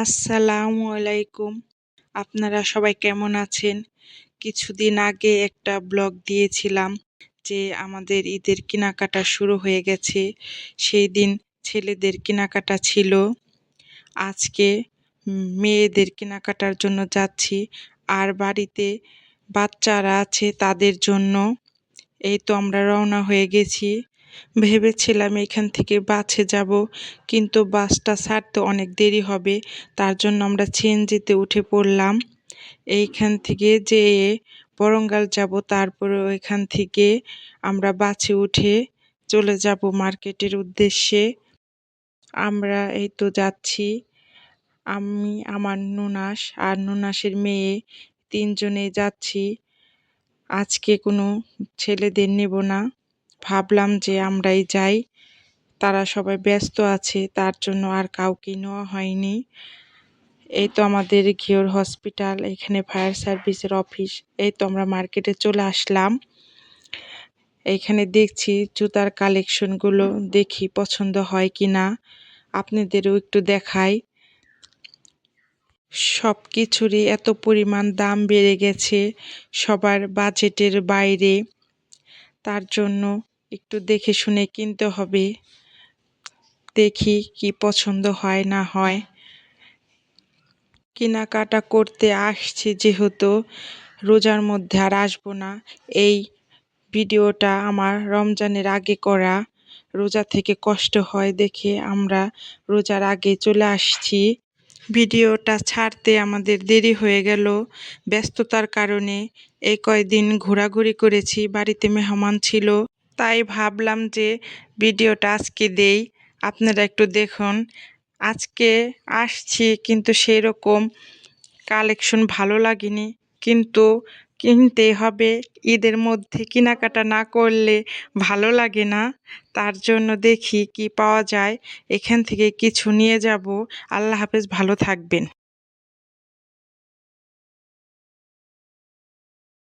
আসসালামু আলাইকুম। আপনারা সবাই কেমন আছেন? কিছুদিন আগে একটা ব্লগ দিয়েছিলাম যে আমাদের ঈদের কেনাকাটা শুরু হয়ে গেছে। সেই দিন ছেলেদের কেনাকাটা ছিল। আজকে মেয়েদের কেনাকাটার জন্য যাচ্ছি। আর বাড়িতে বাচ্চারা আছে তাদের জন্য। এই তো আমরা রওনা হয়ে গেছি। ভেবেছিলাম এখান থেকে বাসে যাব, কিন্তু বাসটা ছাড়তে অনেক দেরি হবে, তার জন্য আমরা সিএনজিতে উঠে পড়লাম। এইখান থেকে যেয়ে বরঙ্গাল যাব, তারপরে ওইখান থেকে আমরা বাসে উঠে চলে যাব মার্কেটের উদ্দেশ্যে। আমরা এই তো যাচ্ছি। আমি, আমার নুনাস আর নুনাসের মেয়ে তিনজনে যাচ্ছি। আজকে কোনো ছেলেদের নেব না। ভাবলাম যে আমরাই যাই। তারা সবাই ব্যস্ত আছে, তার জন্য আর কাউকে নেওয়া হয়নি। এই তো আমাদের ঘিওর হসপিটাল, এখানে ফায়ার সার্ভিসের অফিস। এই তো আমরা মার্কেটে চলে আসলাম। এইখানে দেখছি জুতার কালেকশনগুলো দেখি পছন্দ হয় কি না আপনাদেরও একটু দেখাই। সব কিছুরই এত পরিমাণ দাম বেড়ে গেছে সবার বাজেটের বাইরে। তার জন্য একটু দেখে শুনে কিনতে হবে। দেখি কি পছন্দ হয়, না হয়। কেনাকাটা করতে আসছি যেহেতু রোজার মধ্যে আর আসব না। এই ভিডিওটা আমার রমজানের আগে করা। রোজা থেকে কষ্ট হয় দেখে আমরা রোজার আগে চলে আসছি। ভিডিওটা ছাড়তে আমাদের দেরি হয়ে গেল। ব্যস্ততার কারণে এই কয়দিন ঘোরাঘুরি করেছি। বাড়িতে মেহমান ছিল। তাই ভাবলাম যে ভিডিওটা আজকে দেই। আপনারা একটু দেখুন। আজকে আসছি কিন্তু সেই রকম কালেকশন ভালো লাগেনি। কিন্তু কিনতে হবে, ঈদের মধ্যে কেনাকাটা না করলে ভালো লাগে না। তার জন্য দেখি কি পাওয়া যায়। এখান থেকে কিছু নিয়ে যাব। আল্লাহ হাফেজ, ভালো থাকবেন।